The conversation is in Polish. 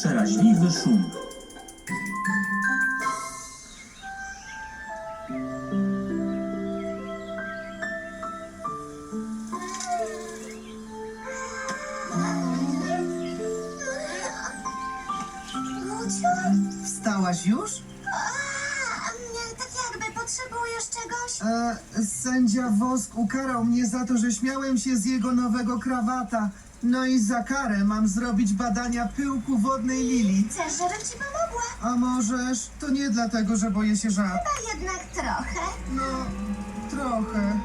przeraźliwy szum. Wstałaś już? Potrzebujesz czegoś? E, sędzia Wosk ukarał mnie za to, że śmiałem się z jego nowego krawata. No i za karę mam zrobić badania pyłku wodnej lili. Chcesz, żebym ci pomogła? A możesz? To nie dlatego, że boję się żab. A jednak trochę. No, trochę.